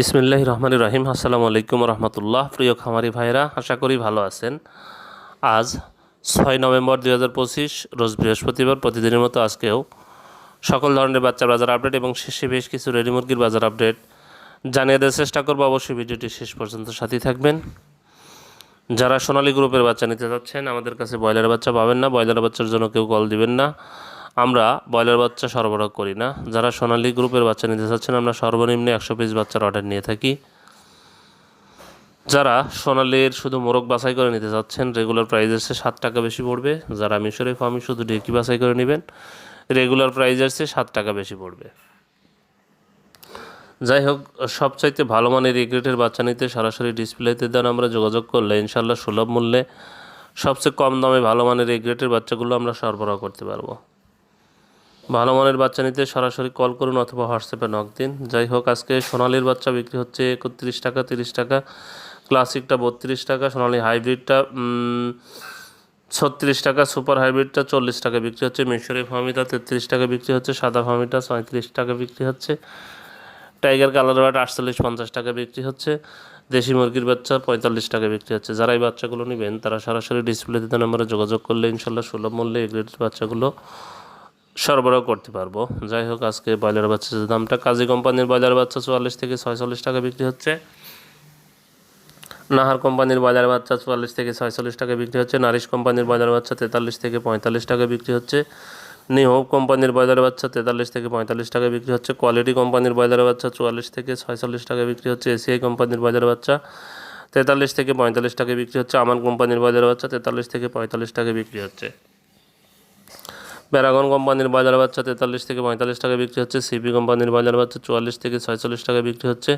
বিসমিল্লাহ রহমান রহিম। আসসালামু আলাইকুম রহমতুল্লাহ। প্রিয় খামারি ভাইরা আশা করি ভালো আছেন। আজ ছয় নভেম্বর দুই হাজার পঁচিশ, রোজ বৃহস্পতিবার প্রতিদিনের মতো আজকেও সকল ধরনের বাচ্চার বাজার আপডেট এবং শেষে বেশ কিছু রেডি মুরগির বাজার আপডেট জানিয়ে দেওয়ার চেষ্টা করব। অবশ্যই ভিডিওটি শেষ পর্যন্ত সাথেই থাকবেন। যারা সোনালী গ্রুপের বাচ্চা নিতে যাচ্ছেন, আমাদের কাছে ব্রয়লার বাচ্চা পাবেন না। ব্রয়লার বাচ্চার জন্য কেউ কল দিবেন না। আমরা ব্রয়লার বাচ্চা সরবরাহ করি না। যারা সোনালী গ্রুপের বাচ্চা নিতে চাচ্ছেন, আমরা সর্বনিম্ন একশো পিস বাচ্চার অর্ডার নিয়ে থাকি। যারা সোনালির শুধু মোরগ বাছাই করে নিতে চাচ্ছেন রেগুলার প্রাইস আসছে সাত টাকা বেশি পড়বে। যারা মিশরে ফার্মি শুধু ডেকি বাছাই করে নেবেন রেগুলার প্রাইস আসছে সাত টাকা বেশি পড়বে। যাই হোক, সবচাইতে ভালো মানের এই গ্রেটের বাচ্চা নিতে সরাসরি ডিসপ্লেতে দেন আমরা, যোগাযোগ করলে ইনশাল্লাহ সুলভ মূল্যে সবচেয়ে কম দামে ভালো মানের এই গ্রেটের বাচ্চাগুলো আমরা সরবরাহ করতে পারব। ভালো মানের বাচ্চা নিতে সরাসরি কল করুন অথবা হোয়াটসঅ্যাপে নক দিন। যাই হোক, আজকে সোনালির বাচ্চা বিক্রি হচ্ছে একত্রিশ টাকা, তিরিশ টাকা। ক্লাসিকটা বত্রিশ টাকা, সোনালি হাইব্রিডটা ছত্রিশ টাকা, সুপার হাইব্রিডটা চল্লিশ টাকা বিক্রি হচ্ছে। মিশরি ফার্মিটা তেত্রিশ টাকা বিক্রি হচ্ছে, সাদা ফার্মিটা পঁয়ত্রিশ টাকা বিক্রি হচ্ছে। টাইগার কালার বাট আটচল্লিশ পঞ্চাশ টাকা বিক্রি হচ্ছে। দেশি মুরগির বাচ্চা পঁয়তাল্লিশ টাকা বিক্রি হচ্ছে। যারা এই বাচ্চাগুলো নেবেন, তারা সরাসরি ডিসপ্লে দিতে নাম্বারে যোগাযোগ করলে ইনশাল্লাহ সুলভ মূল্যে এই বাচ্চাগুলো সরবরাহ করতে পারব। যাই হোক, আজকে ব্রয়লার বাচ্চার দামটা, কাজী কোম্পানির ব্রয়লার বাচ্চা চুয়াল্লিশ থেকে ছয়চল্লিশ টাকা বিক্রি হচ্ছে। নাহার কোম্পানির বাজার বাচ্চা চুয়াল্লিশ থেকে ছয়চল্লিশ টাকা বিক্রি হচ্ছে। নারিশ কোম্পানির বাজার বাচ্চা তেতাল্লিশ থেকে পঁয়তাল্লিশ টাকা বিক্রি হচ্ছে। নিউ কোম্পানির বাজার বাচ্চা তেতাল্লিশ থেকে পঁয়তাল্লিশ টাকা বিক্রি হচ্ছে। কোয়ালিটি কোম্পানির বাজার বাচ্চা চুয়াল্লিশ থেকে ছয়চল্লিশ টাকা বিক্রি হচ্ছে। এসিআই কোম্পানির বাজার বাচ্চা তেতাল্লিশ থেকে পঁয়তাল্লিশ টাকা বিক্রি হচ্ছে। আমান কোম্পানির বাজার বাচ্চা তেতাল্লিশ থেকে পঁয়তাল্লিশ টাকা বিক্রি হচ্ছে। প্যারাগন কোম্পানির বাজার বাচ্চা তেতাল্লিশ থেকে পঁয়তাল্লিশ টাকা বিক্রি হচ্ছে সিপি কোম্পানির বাজার বাচ্চা চুয়াল্লিশ থেকে ছয়চল্লিশ টাকা বিক্রি হচ্ছে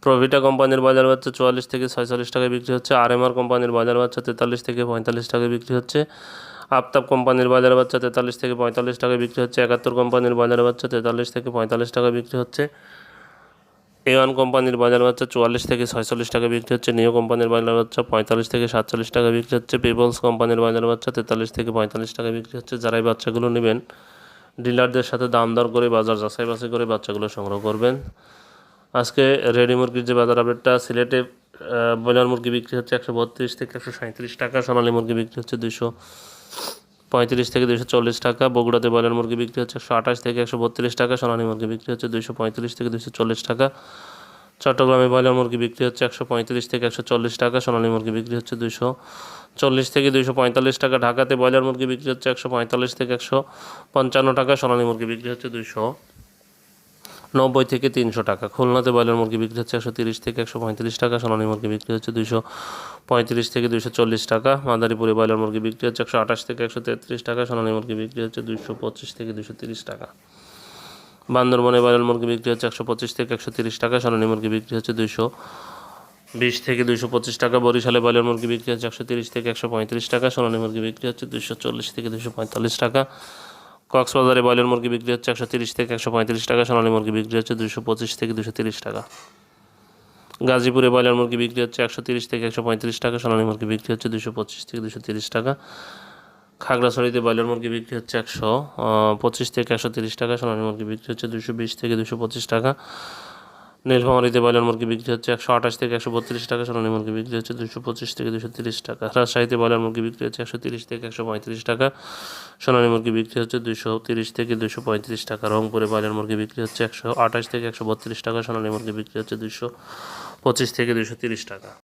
প্রভিটা কোম্পানির বাজার বাচ্চা চুয়াল্লিশ থেকে ছয়চল্লিশ টাকা বিক্রি হচ্ছে আরএমআর কোম্পানির বাজার বাচ্চা তেতাল্লিশ থেকে পঁয়তাল্লিশ টাকা বিক্রি হচ্ছে আফতাব কোম্পানির বাজার বাচ্চা তেতাল্লিশ থেকে পঁয়তাল্লিশ টাকা বিক্রি হচ্ছে, একাত্তর কোম্পানির বাজার বাচ্চা তেতাল্লিশ থেকে পঁয়তাল্লিশ টাকা বিক্রি হচ্ছে এ ওয়ান কোম্পানির বাজার বাচ্চা চুয়াল্লিশ থেকে ছয়চল্লিশ টাকা বিক্রি হচ্ছে। নিও কোম্পানির বাজার বাচ্চা পঁয়তাল্লিশ থেকে সাতচল্লিশ টাকা বিক্রি হচ্ছে। পিপলস কোম্পানির বাজার বাচ্চা তেতাল্লিশ থেকে পঁয়তাল্লিশ টাকা বিক্রি হচ্ছে। যারা এই বাচ্চাগুলো নেবেন, ডিলারদের সাথে দাম দর করে, বাজার যাচাই বাছাই করে বাচ্চাগুলো সংগ্রহ করবেন। আজকে রেডি মুরগির যে বাজার আপডেটটা, সিলেটে ব্রয়লার মুরগি বিক্রি হচ্ছে একশো বত্রিশ থেকে একশো সাঁত্রিশ টাকা। সোনালি মুরগি বিক্রি হচ্ছে দুশো পঁয়ত্রিশ থেকে দুশো চল্লিশ টাকা, বগুড়াতে ব্রয়লার মুরগি বিক্রি হচ্ছে একশো আঠাশ থেকে একশো বত্রিশ টাকা, সোনালী মুরগি বিক্রি হচ্ছে দুশো পঁয়ত্রিশ থেকে দুশো চল্লিশ টাকা। চট্টগ্রামে ব্রয়লার মুরগি বিক্রি হচ্ছে একশো পঁয়ত্রিশ থেকে একশো চল্লিশ টাকা, সোনালী মুরগি বিক্রি হচ্ছে দুশো চল্লিশ থেকে দুশো পঁয়তাল্লিশ টাকা, ঢাকাতে ব্রয়লার মুরগি বিক্রি হচ্ছে একশো পঁয়তাল্লিশ থেকে একশো পঞ্চান্ন টাকা, সোনালী মুরগি বিক্রি হচ্ছে দুশো নব্বই থেকে তিনশো টাকা। খুলনাতে ব্রয়লার মুরগি বিক্রি হচ্ছে একশো তিরিশ থেকে একশো পঁয়ত্রিশ টাকা, সোনালী মুরগি বিক্রি হচ্ছে দুশো পঁয়ত্রিশ থেকে দুশো চল্লিশ টাকা, মাদারীপুরে ব্রয়লার মুরগি বিক্রি হচ্ছে একশো আঠাশ থেকে একশো তেত্রিশ টাকা, সোনালী মুরগি বিক্রি হচ্ছে দুশো পঁচিশ থেকে দুশো তিরিশ টাকা। বান্দরবনে ব্রয়লার মুরগি বিক্রি হচ্ছে একশো পঁচিশ থেকে একশো তিরিশ টাকা, সোনালী মুরগি বিক্রি হচ্ছে দুশো বিশ থেকে দুশো পঁচিশ টাকা, বরিশালে ব্রয়লার মুরগি বিক্রি হচ্ছে একশো তিরিশ থেকে একশো পঁয়ত্রিশ টাকা, সোনালী মুরগি বিক্রি হচ্ছে দুশো চল্লিশ থেকে দুশো পঁয়তাল্লিশ টাকা। কক্সবাজারে ব্রয়লার মুরগি বিক্রি হচ্ছে একশো তিরিশ থেকে একশো পঁয়ত্রিশ টাকা, সোনালী মুরগি বিক্রি হচ্ছে দুশো পঁচিশ থেকে দুশো তিরিশ টাকা। গাজীপুরে ব্রয়লার মুরগি বিক্রি হচ্ছে একশো তিরিশ থেকে একশো পঁয়ত্রিশ টাকা, সোনালী মুরগি বিক্রি হচ্ছে দুশো পঁচিশ থেকে দুশো তিরিশ টাকা। খাগড়াছড়িতে ব্রয়লার মুরগি বিক্রি হচ্ছে একশো পঁচিশ থেকে একশো তিরিশ টাকা, সোনালী মুরগি বিক্রি হচ্ছে দুশো বিশ থেকে দুশো পঁচিশ টাকা। নীলফামারিতে ব্রয়লার মুরগি বিক্রি হচ্ছে একশো আঠাশ থেকে একশো বত্রিশ টাকা, সোনালী মুরগি বিক্রি হচ্ছে দুশো পঁচিশ থেকে দুশো তিরিশ টাকা রাজশাহীতে ব্রয়লার মুরগি বিক্রি হচ্ছে একশো তিরিশ থেকে একশো পঁয়ত্রিশ টাকা, সোনালী মুরগি বিক্রি হচ্ছে দুশো তিরিশ থেকে দুশো পঁয়ত্রিশ টাকা, রংপুরে ব্রয়লার মুরগি বিক্রি হচ্ছে একশো আঠাশ থেকে একশো বত্রিশ টাকা, সোনালী মুরগি বিক্রি হচ্ছে দুশো পঁচিশ থেকে দুশো তিরিশ টাকা।